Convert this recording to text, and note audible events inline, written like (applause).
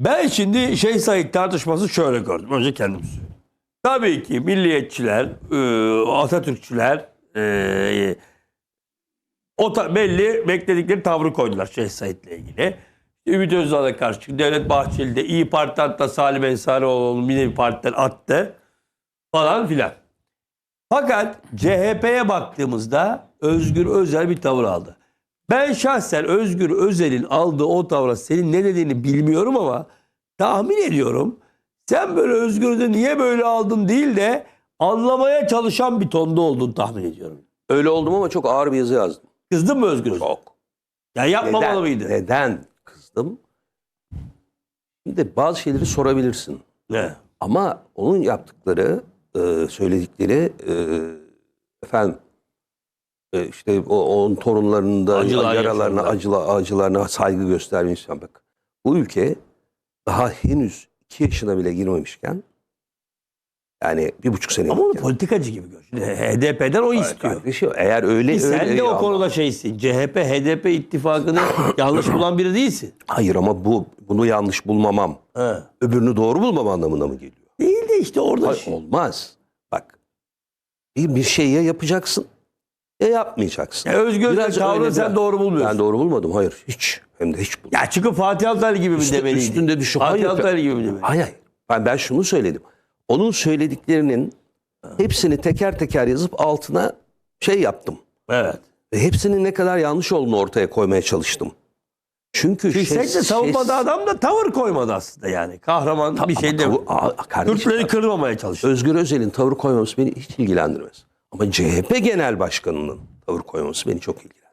Ben şimdi Şeyh Said tartışması şöyle gördüm. Önce kendim söyleyeyim. Tabii ki milliyetçiler, e, Atatürkçüler e, o belli bekledikleri tavrı koydular Şeyh Said'le ilgili. Ümit Özdağ'a karşı Devlet Bahçeli de İyi Parti hatta Salim Ensarioğlu'nu bir nevi partiden attı falan filan. Fakat CHP'ye baktığımızda Özgür Özel bir tavır aldı. Ben şahsen Özgür Özel'in aldığı o tavra senin ne dediğini bilmiyorum ama tahmin ediyorum. Sen böyle Özgür Özel'i niye böyle aldın değil de anlamaya çalışan bir tonda olduğunu tahmin ediyorum. Öyle oldum ama çok ağır bir yazı yazdım. Kızdın mı Özgür Özel? Çok. Ya yapmamalı Neden? mıydı? Neden kızdım? Şimdi bazı şeyleri sorabilirsin. Ne? Ama onun yaptıkları, e, söyledikleri e, efendim işte o, onun torunlarının da Acılar yaralarına, acıla, acılarına saygı göstermiş. Bak, bu ülke daha henüz iki yaşına bile girmemişken yani bir buçuk sene Ama onu politikacı gibi gör. Şimdi HDP'den o istiyor. Kardeşim, eğer öyle Ki sen öyle de o ama- konuda şeysin. CHP, HDP ittifakını (coughs) yanlış bulan biri değilsin. Hayır ama bu bunu yanlış bulmamam. He. Öbürünü doğru bulmam anlamına mı geliyor? Değil de işte orada Hayır, şey- olmaz. Bak bir, bir şey ya yapacaksın ya yapmayacaksın. Ya Özgür tavrını sen doğru bulmuyorsun. Ben doğru bulmadım. Hayır hiç. Hem de hiç bulmadım. Ya çıkıp Fatih Altaylı gibi mi Üstü- demeliydi? üstünde düşün. Fatih Hayır. Altaylı gibi mi demeliydi? Hayır hayır. Ben, ben şunu söyledim. Onun söylediklerinin hepsini teker teker yazıp altına şey yaptım. Evet. Ve hepsinin ne kadar yanlış olduğunu ortaya koymaya çalıştım. Çünkü Çünkü şey- de şey- adam da tavır koymadı aslında yani. Kahraman bir Ama şey de tavu- Aa, kardeşim, Kürtleri kırmamaya çalıştı. Özgür Özel'in tavır koymaması beni hiç ilgilendirmez. Ama CHP Genel Başkanı'nın tavır koyması beni çok ilgilendirir.